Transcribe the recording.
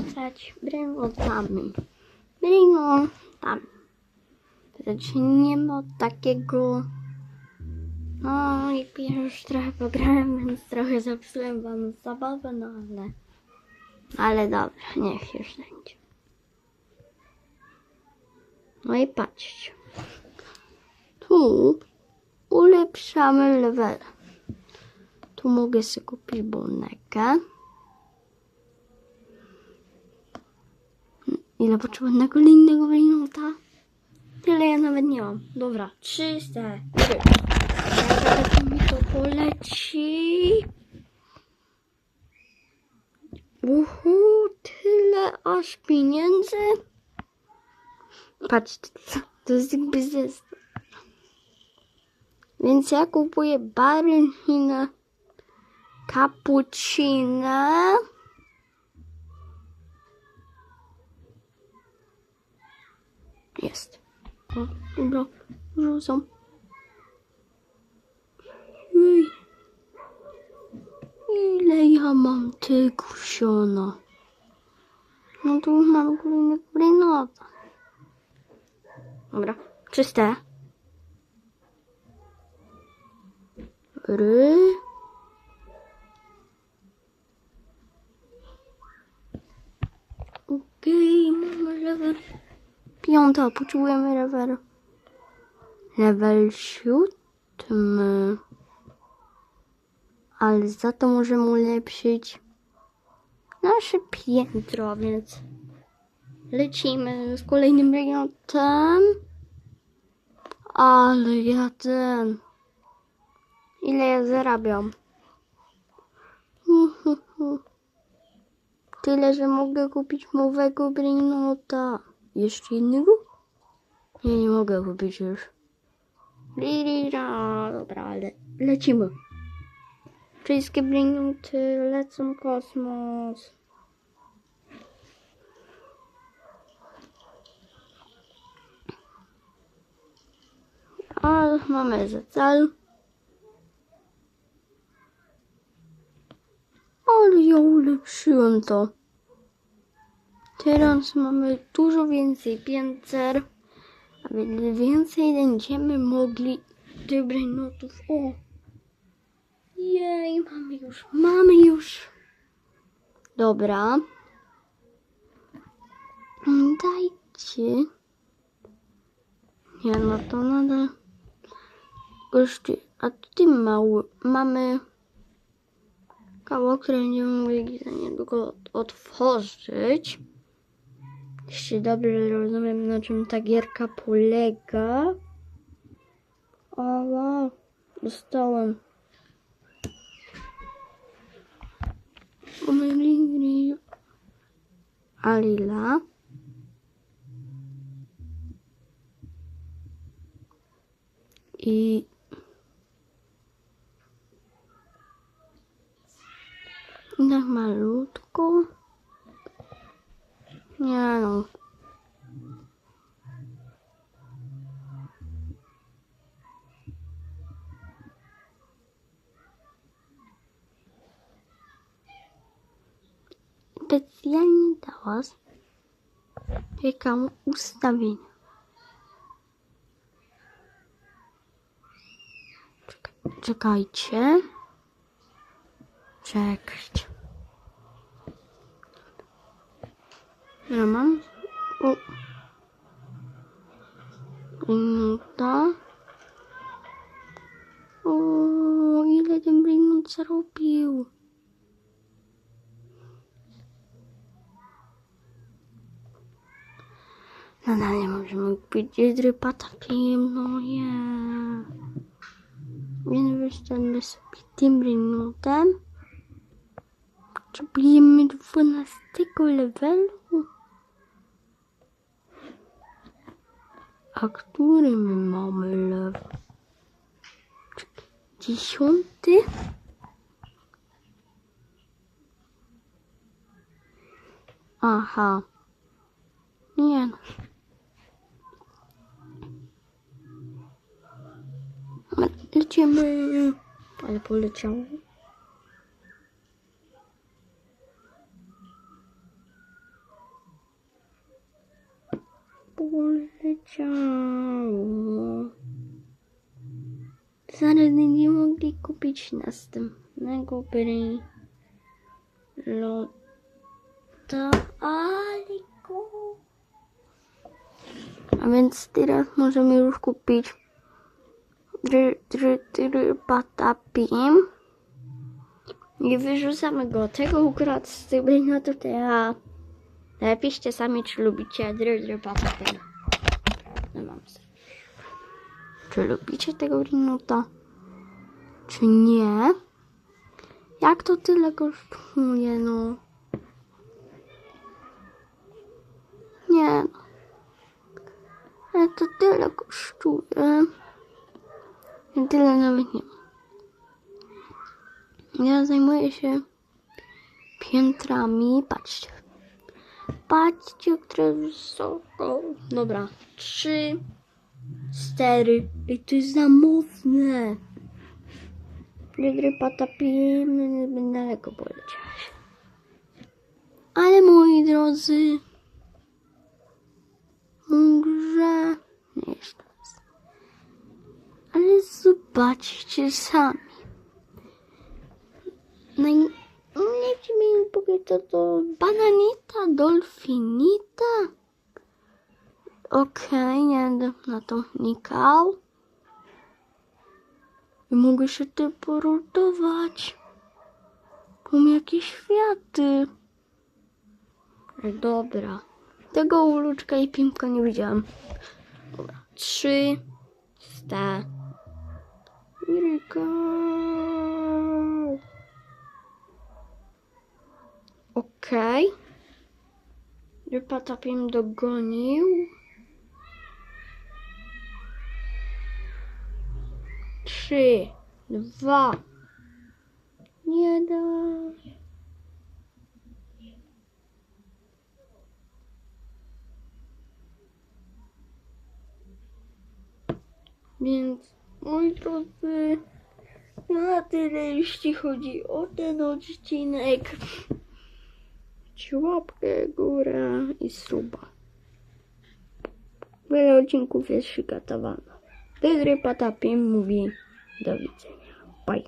rzucać brynotami. Brynotami. Znaczy nie ma takiego... No, jakby ja już trochę pograłem, więc trochę zepsułem wam zabawę, no ale... Ale dobra, niech już będzie. No i patrzcie. Tu ulepszamy level. Tu mogę sobie kupić bonekę. Ile potrzebuję kolejnego minuta? Tyle ja nawet nie mam. Dobra, 300. Jak mi to poleci. Uhu, tyle aż pieniędzy. Patrzcie, to jest jakby. Więc ja kupuję baryninę, cappuccino. Jest. O, dobra, rzucam. Ile ja mam tego siona? No tu już mam kolejnego brynota. Dobra, czyste. Ry. Okej, mamy level. Piąta, potrzebujemy level. Level siódmy. Ale za to możemy ulepszyć nasze piętro, więc lecimy z kolejnym regionem. Ale ja ten. Ile ja zarabiam? Tyle, że mogę kupić nowego Brainota. Jeszcze innego? Nie, nie mogę kupić już. Lirira. Dobra, ale lecimy. Wszystkie Brainoty lecą kosmos. A mamy za cel. Ale ja ulepszyłem to. Teraz mamy dużo więcej pięter, a więc więcej będziemy mogli tych brainotów. O! Jej, mamy już, mamy już. Dobra. Dajcie. Nie, no to nadal. Gościu, a tutaj mały, mamy kawałek, który będziemy mogli za niedługo otworzyć. Jeśli dobrze rozumiem, na czym ta gierka polega. O, wow, dostałem. Alila. I tak malutko. Nie no. Specjalnie dla Was piekam ustawienia. Czekaj- Czekajcie. Czekajcie. Ja mam. O. Minuta. O, ile ten minut zarobił? Nadal nie możemy kupić drypa takim, no nie. Więc wyszczemy sobie tym minutem. Potrzebujemy 12 levelu. A który my mamy? Czekaj, Dziesiąty? Aha. Nie no. Lecimy. Ale poleciało. Poleciało. Zaraz będziemy mogli kupić następnego brylota. Aliku. A więc teraz możemy już kupić dry, dry, dry, patapim. I wyrzucamy go. Tego ukradł z brylotów, to ja... Napiszcie sami, czy lubicie dry, dry, patapim. No mam. Czy lubicie tego brylota? Czy nie? Jak to tyle kosztuje, no? Nie, no. Ale to tyle kosztuje. Ja tyle nawet nie mam. Ja zajmuję się piętrami. Patrzcie. Patrzcie, które wysoko. Dobra. Trzy, cztery. I to jest za mocne. Gry patapimy, daleko poleciałeś. Ale moi drodzy, może nie jeszcze raz. Ale zobaczcie sami. Naj... Wiem, jak powiem to, to bananita, dolfinita. Okej, nie będę na to wnikał. I mogę się tu porotować. Mam jakieś światy. Dobra. Tego uluczka i pimpka nie widziałam. Dobra. Trzy. Sta. Iryka. Okej. Okay. Patapim dogonił. Trzy, dwa, jeden. Więc, moi drodzy, na tyle jeśli chodzi o ten odcinek. Dajcie łapkę, górę i suba. Wiele odcinków jest przygotowane. Dydry Patapim mówi do widzenia. Bye.